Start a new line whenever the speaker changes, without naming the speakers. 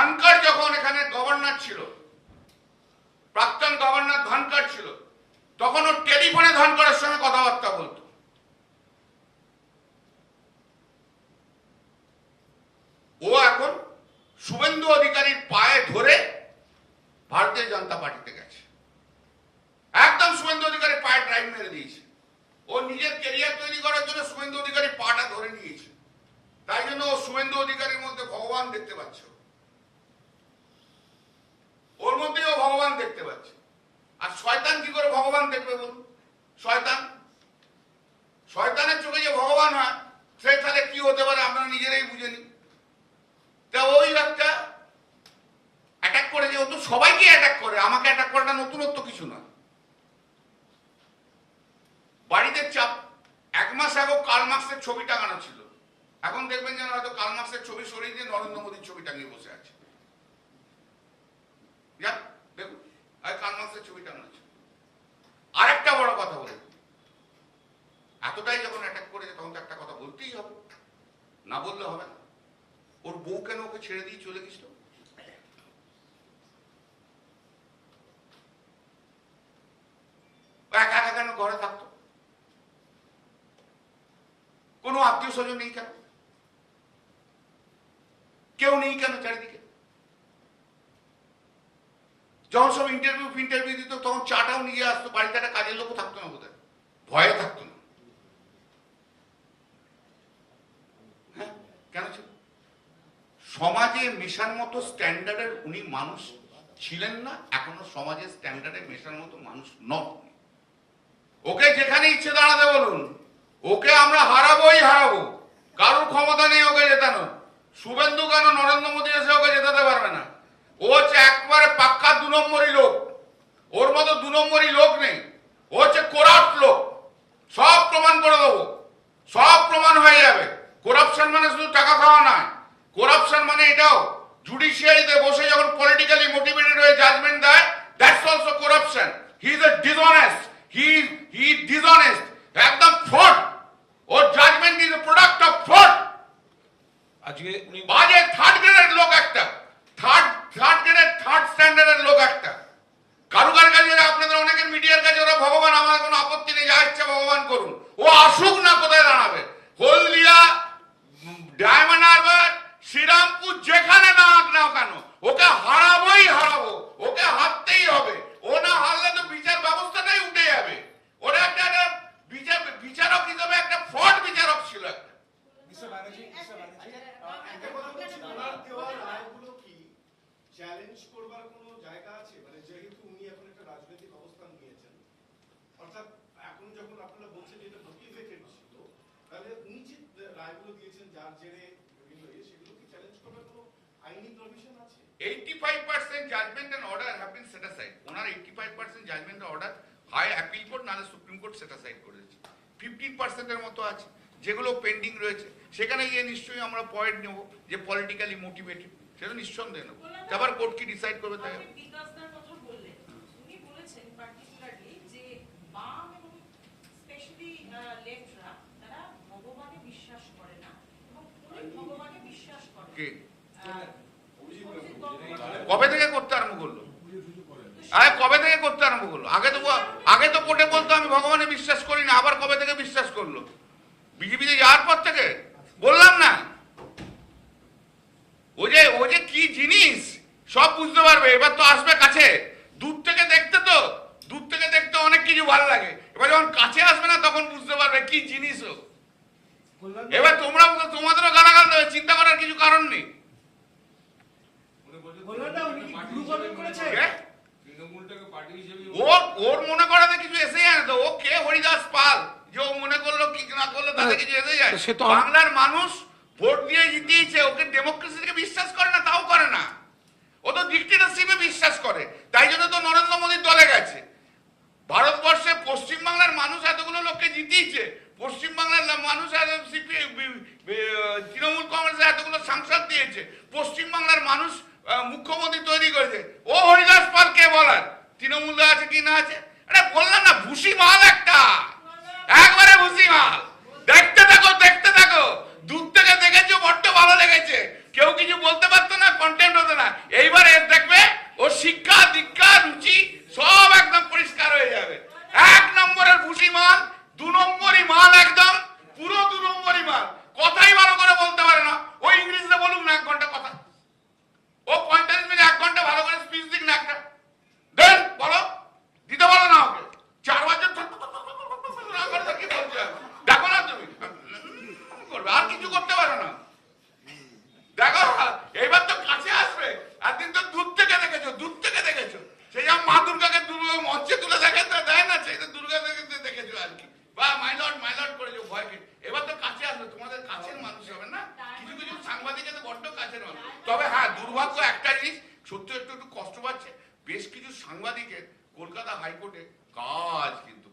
ধনকর যখন এখানে গভর্নর ছিল, প্রাক্তন গভর্নর ধনকর ছিল, তখন ও টেলিফোনে ধনকরের সঙ্গে কথাবার্তা বলতো। ও এখন শুভেন্দু অধিকারীর পায়ে ধরে ভারতীয় জনতা পার্টিতে গেছে। একদম শুভেন্দু অধিকারী পায়ে ড্রাইভ মেরে দিয়েছে। ও নিজের কেরিয়ার তৈরি করার জন্য শুভেন্দু অধিকারী পাটা ধরে নিয়েছে। তাই জন্য ও শুভেন্দু অধিকারীর মধ্যে ভগবান দেখতে পাচ্ছে। ওর মধ্যেও ভগবান দেখতে পাচ্ছে। আর শয়তান কি করে ভগবান দেখবে বলুন? শয়তান? শয়তানের চোখে যে ভগবান হয়, সে তাহলে কি হতে পারে আমরা নিজেরাই বুঝে নিন তা ওই একটা অ্যাটাক করে যে ও তো সবাইকে অ্যাটাক করে, আমাকে অ্যাটাক করাটা নতুনত্ব কিছু নয়। বাড়িতে চাপ, এক মাস আগে কার্ল মার্কসের ছবি টাঙানো ছিল। এখন দেখবেন যেন হয়তো কার্ল মার্কসের ছবি সরিয়ে দিয়ে নরেন্দ্র মোদীর ছবি টাঙিয়ে বসে আছে। দেখুন ছবি টাঙানো ছিল আরেকটা বড় কথা বলে। এতটাই যখন অ্যাটাক করেছে, তখন তো একটা কথা বলতেই হবে। না বললে হবে না। ওর বউ কেন ওকে ছেড়ে দিয়ে চলে গেছিল? একা একা কেন ঘরে থাকতো? কোনো আত্মীয় স্বজন নেই কেন? কেউ নেই কেন চারিদিকে? যখন সব ইন্টারভিউ ফিন্টারভিউ দিত, তখন চাটাও নিয়ে আসতো, বাড়িতে একটা কাজের লোকও থাকতো না বোধহয়। ভয়ে থাকতো না। হ্যাঁ? কেন ছিল? সমাজে মেশার মতো স্ট্যান্ডার্ডের উনি মানুষ ছিলেন না, এখনও সমাজের স্ট্যান্ডার্ডে মেশার মতো মানুষ নন ওকে যেখানে ইচ্ছে দাঁড়াতে বলুন, ওকে আমরা হারাবোই হারাবো। কারোর ক্ষমতা নেই ওকে জেতানো শুভেন্দু কেন নরেন্দ্র মোদী এসে ওকে জেতাতে পারবে না ও হচ্ছে একবারে পাক্কা দু নম্বরই লোক। ওর মতো দু নম্বরই লোক নেই। ও হচ্ছে কোরাপ্ট লোক। সব প্রমাণ করে দেবো। সব প্রমাণ হয়ে যাবে। করাপশন মানে শুধু টাকা খাওয়া নয়। করাপশন মানে এটাও। জুডিশিয়ারিতে বসে যখন পলিটিক্যালি মোটিভেটেড হয়ে জাজমেন্ট দেয় that's also corruption he is a dishonest he he dishonest একদম fraud or judgement is a product of fraud
আজকে উনি
বাজে থার্ড গ্রেডের লোক একটা থার্ড থার্ড গ্রেডের থার্ড স্ট্যান্ডার্ডের লোক একটা কারুকার কাছে আপনাদের অনেকের মিডিয়ার কাছে ওরা ভগবান আমার কোনো আপত্তি নেই যা ইচ্ছে ভগবান করুন ও আসুক না কোথায় দাঁড়াবে হলদিয়া ডায়মন্ড হারবার শ্রীরামপুর যেখানে না আঁক না কেন ওকে হারাবোই হারাবো ওকে হারতেই হবে ও না হারলে তো বিচার ব্যবস্থাটাই উঠে যাবে ওরা একটা একটা বিচার বিচারক হিসেবে একটা ফ্রড বিচারক ছিল একটা
mister Banerjee mister Banerjee ah, একটা কথা হচ্ছে ওনার দেওয়া রায়গুলো কি চ্যালেঞ্জ করবার কোনো জায়গা আছে মানে যেহেতু উনি এখন একটা রাজনৈতিক অবস্থান নিয়েছেন অর্থাৎ এখন যখন আপনারা বলছেন এটা মোটিভেটেড ছিল তাহলে উনি যে রায়গুলো দিয়েছেন যার জেরে বিভিন্ন ইয়ে সেগুলো কি চ্যালেঞ্জ করবার কোনো আইনি প্রভিশন আছে
85% judgment and order have been set aside. ওনার 85% judgment and order high appeal court নাহলে সুপ্রিম কোর্ট সেট অ্যাসাইড করেছে 15% এর মতো আছে যেগুলো পেন্ডিং রয়েছে সেখানে গিয়ে নিশ্চয়ই আমরা পয়েন্ট নেব যে পলিটিক্যালি মোটিভেটেড সেটা নিঃসন্দেহে নেব। আবার কোর্ট কি ডিসাইড করবে তাই
আপনি বিকাশদার কথা বললেন। উনি বলেছেন পার্টিকুলারলি যে বাম এবং স্পেশালি লেফটরা তারা ভগবানে বিশ্বাস করে না এবং উনি ভগবানে বিশ্বাস করেন
কে?
আহ, অভিজিৎ গঙ্গোপাধ্যায়।
কবে থেকে করতে আরম্ভ করল? আরে কবে থেকে করতে আরম্ভ করল? আগে তো আগে তো কোর্টে বলতো আমি ভগবানে বিশ্বাস করি না আবার কবে থেকে বিশ্বাস করল? বিজেপিতে যাওয়ার পর থেকে বললাম না। ও যে ও যে কি জিনিস সব বুঝতে পারবে। এবার তো আসবে কাছে। দূর থেকে দেখতে তো দূর থেকে দেখতে অনেক কিছু ভালো লাগে। এবার যখন কাছে আসবে না তখন বুঝতে পারবে কি জিনিস ও। এবার তোমরা তোমাদেরও গালাগাল দেবে চিন্তা করার কিছু কারণ নেই।
কল্যাণদা উনি কি গুরু গঠন করেছে?
কে?
তৃণমূলটাকে পার্টি হিসেবে
ওর ওর মনে করাতে কিছু এসে যায় না তো। ও কে? হরিদাস পাল। যে ও মনে করল কি না করল তাতে কিছু এসে যায়।
সে তো
বাংলার মানুষ ভোট দিয়ে জিতিয়েছে ওকে ডেমোক্রেসিকে বিশ্বাস করে না তাও করে না। ও তো ডিক্টেটরশিপে বিশ্বাস করে তাই জন্য তো নরেন্দ্র মোদীর দলে গেছে। ভারতবর্ষে পশ্চিমবাংলার মানুষ এতগুলো লোককে জিতিয়েছে পশ্চিমবাংলার মানুষ তৃণমূল কংগ্রেসে এতগুলো সাংসদ দিয়েছে পশ্চিমবাংলার মানুষ মুখ্যমন্ত্রী তৈরি করেছে। ও হরিদাস পাল কে বলার? তৃণমূল আছে কি না আছে? আরে বললাম না ভুসি মাল একটা। একবারে ভুসিমাল দেখতে থাকো দেখতে থাকো। দূর থেকে দেখেছ, বড্ড ভালো লেগেছে। কেউ কিছু বলতে পারতো না কন্টেন্ট হতো না। হ্যাঁ দুর্ভাগ্য একটা জিনিস সত্যি একটু একটু কষ্ট পাচ্ছে। বেশ কিছু সাংবাদিকের কলকাতা হাইকোর্টে কাজ কিন্তু